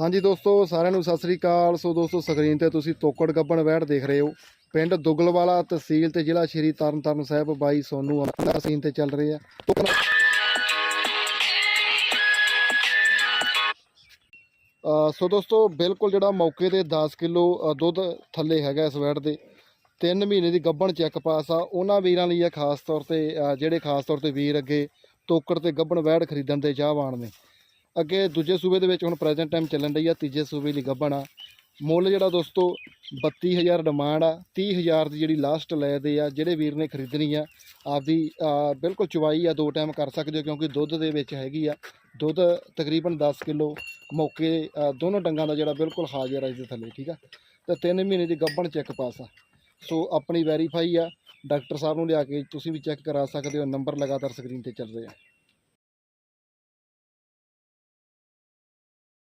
ਹਾਂਜੀ ਦੋਸਤੋ, ਸਾਰਿਆਂ ਨੂੰ ਸਤਿ ਸ੍ਰੀ ਅਕਾਲ। ਸੋ ਦੋਸਤੋ, ਸਕਰੀਨ ਤੇ ਤੁਸੀਂ ਤੋਕੜ ਗੱਬਣ ਵੈੜ ਦੇਖ ਰਹੇ ਹੋ। ਪਿੰਡ ਦੁਗਲਵਾਲਾ ਤਹਿਸੀਲ ਤੇ ਜ਼ਿਲ੍ਹਾ ਸ਼੍ਰੀ ਤਰਨਤਾਰਨ ਸਾਹਿਬ ਬਾਈ ਸੋਨੂ ਆਪਣਾ ਸੀਨ ਤੇ ਚੱਲ ਰਹੇ ਆ। ਸੋ ਦੋਸਤੋ, ਬਿਲਕੁਲ ਜਿਹੜਾ ਮੌਕੇ ਤੇ 10 ਕਿਲੋ ਦੁੱਧ ਥੱਲੇ ਹੈਗਾ ਇਸ ਵੈੜ ਦੇ। 3 ਮਹੀਨੇ ਦੀ ਗੱਬਣ ਚੈੱਕ ਪਾਸ ਆ। ਉਹਨਾਂ ਵੀਰਾਂ ਲਈ ਆ ਖਾਸ ਤੌਰ ਤੇ ਜਿਹੜੇ ਖਾਸ ਤੌਰ ਤੇ ਵੀਰ ਅੱਗੇ ਤੋਕੜ ਤੇ ਗੱਬਣ ਵੈੜ ਖਰੀਦਣ ਦੇ ਚਾਹਵਾਨ ਨੇ। ਅੱਗੇ ਦੂਜੇ ਸੂਬੇ ਦੇ ਵਿੱਚ ਹੁਣ ਪ੍ਰੈਜ਼ੈਂਟ ਟਾਈਮ ਚੱਲਣ ਡਈ ਆ, ਤੀਜੇ ਸੂਬੇ ਲਈ ਗੱਭਣ ਆ। ਮੁੱਲ ਜਿਹੜਾ ਦੋਸਤੋ 32000 ਡਿਮਾਂਡ ਆ 30000 ਦੀ ਜਿਹੜੀ ਲਾਸਟ ਲੈ ਦੇ ਆ, ਜਿਹੜੇ ਵੀਰ ਨੇ ਖਰੀਦਣੀ ਆ, ਆਪਦੀ ਬਿਲਕੁਲ ਚਵਾਈ ਆ, ਦੋ ਟਾਈਮ ਕਰ ਸਕਦੇ ਹੋ, ਕਿਉਂਕਿ ਦੁੱਧ ਦੇ ਵਿੱਚ ਹੈਗੀ ਆ। ਦੁੱਧ ਤਕਰੀਬਨ 10 ਕਿਲੋ ਮੌਕੇ ਦੋਨੋਂ ਡੰਗਾਂ ਦਾ ਜਿਹੜਾ ਬਿਲਕੁਲ ਹਾਜ਼ਰ ਆ ਇਸ ਦੇ ਥੱਲੇ, ਠੀਕ ਆ। ਤੇ 3 ਮਹੀਨੇ ਦੀ ਗੱਬਣ ਚੈੱਕ ਪਾਸ ਆ। ਸੋ ਆਪਣੀ ਵੈਰੀਫਾਈ ਆ, ਡਾਕਟਰ ਸਾਹਿਬ ਨੂੰ ਲਿਆ ਕੇ ਤੁਸੀਂ ਵੀ ਚੈੱਕ ਕਰਾ ਸਕਦੇ ਹੋ ਨੰਬਰ ਲਗਾਤਾਰ ਸਕਰੀਨ ਤੇ ਚੱਲ ਰਹੇ। ਆ